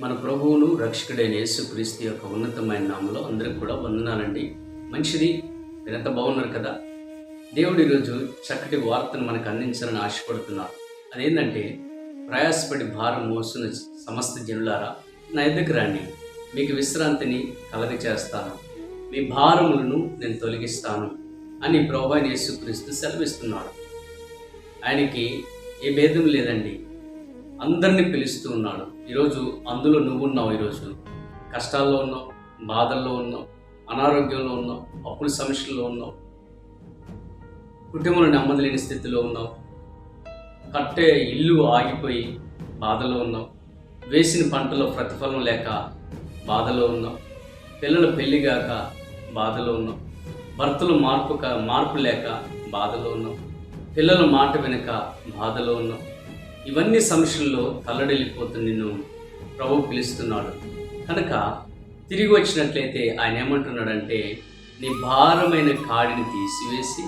మన ప్రభువును రక్షకుడైన యేసుక్రీస్తు యొక్క ఉన్నతమైన నామంలో అందరికి కూడా వందనాలండి. మంచిది మీరు ఎంత బాగున్నారు కదా? దేవుడు ఈరోజు చక్కటి వార్తను మనకు అందించాలని ఆశపడుతున్నారు అదేంటంటే ప్రయాసపడి భారం మోస్తున్న సమస్త జనులారా నా ఎద్దకు రండి. మీకు విశ్రాంతిని కలగ చేస్తాను మీ భారములను నేను తొలగిస్తాను అని ప్రభు యేసుక్రీస్తు సెలవిస్తున్నాడు. ఆయనకి ఏ భేదం లేదండి. అందరినీ పిలుస్తూ ఉన్నాడు. ఈరోజు అందులో నువ్వు ఉన్నావు ఈరోజు. కష్టాల్లో ఉన్నావు బాధల్లో ఉన్నావు అనారోగ్యంలో ఉన్నావు అప్పుల సమస్యల్లో ఉన్నావు. కుటుంబంలో నెమ్మది లేని స్థితిలో ఉన్నావు. కట్టే ఇల్లు ఆగిపోయి బాధలో ఉన్నావు. వేసిన పంటలో ప్రతిఫలం లేక బాధలో ఉన్నావు. పిల్లలు పెళ్ళిగాక కాక బాధలో ఉన్నావు. భర్తలు మార్పు మార్పు లేక బాధలో ఉన్నావు. పిల్లల మాట వెనుక బాధలో ఉన్నావు. ఇవన్నీ సమస్యల్లో తల్లడిల్లిపోతూ నిన్ను ప్రభు పిలుస్తున్నాడు. కనుక తిరిగి వచ్చినట్లయితే ఆయన ఏమంటున్నాడంటే నీ భారమైన కాడిని తీసివేసి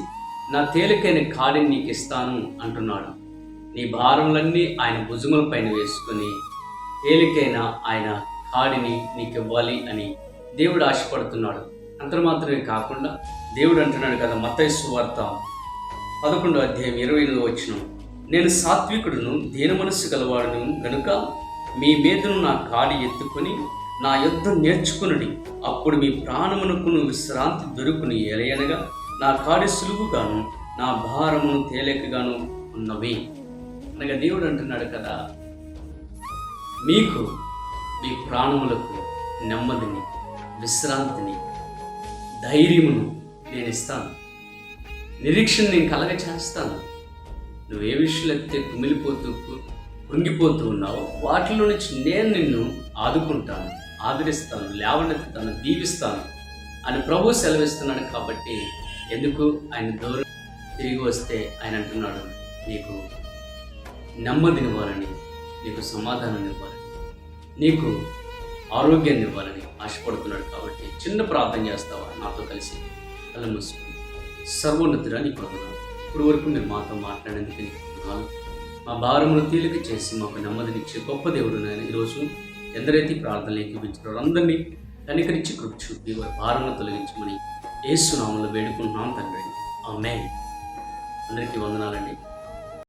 నా తేలికైన కాడిని నీకు ఇస్తాను అంటున్నాడు. నీ భారములన్నీ ఆయన భుజముల పైన వేసుకొని తేలికైన ఆయన కాడిని నీకు ఇవ్వాలి అని దేవుడు ఆశపడుతున్నాడు. అంత మాత్రమే కాకుండా దేవుడు అంటున్నాడు కదా మత్తైసు వార్త పదకొండో అధ్యాయం ఇరవై ఎనిమిది వచ్చినాం నేను సాత్వికుడును దీన మనస్సు గలవాడును గనుక మీ మీదను నా కాడి ఎత్తుకొని నా యుద్ధం నేర్చుకునుడి. అప్పుడు మీ ప్రాణమునకును విశ్రాంతి దొరుకుని ఎలయనగా నా కాడి సులువుగాను నా భారమును తేలికగాను ఉన్నవి. అనగా దేవుడు అంటున్నాడు కదా మీకు మీ ప్రాణములకు నెమ్మదిని విశ్రాంతిని ధైర్యమును నేను ఇస్తాను. నిరీక్షణ నేను కలగ చేస్తాను నువ్వు ఏ విషయంలో అయితే కుమిలిపోతూ కృంగిపోతూ ఉన్నావో వాటిలో నుంచి నేను నిన్ను ఆదుకుంటాను. ఆదరిస్తాను లేవనెత్తుతాను దీవిస్తాను అని ప్రభు సెలవిస్తున్నాడు కాబట్టి ఎందుకు ఆయన దూరం తిరిగి వస్తే ఆయన అంటున్నాడు నీకు నెమ్మదినివ్వాలని నీకు సమాధానం ఇవ్వాలని నీకు ఆరోగ్యాన్ని ఇవ్వాలని ఆశపడుతున్నాడు కాబట్టి చిన్న ప్రార్థన చేస్తావా? నాతో కలిసి కళ్ళు మూసుకుని సర్వోన్నతుడా నీకు ఇప్పటి వరకు మీరు మాతో మాట్లాడేందుకు నీకు మా భారములు తేలిక చేసి మాకు నెమ్మదినిచ్చే గొప్ప దేవుడు నేను ఈరోజు ఎందరైతే ప్రార్థనలు ఎక్కిపించారో అందరినీ కనికరించి కృప చూపి వారి భారములు తొలగించమని ఏసునామంలో వేడుకుంటున్నాం తండ్రి. ఆమె అందరికీ వందనాలండి.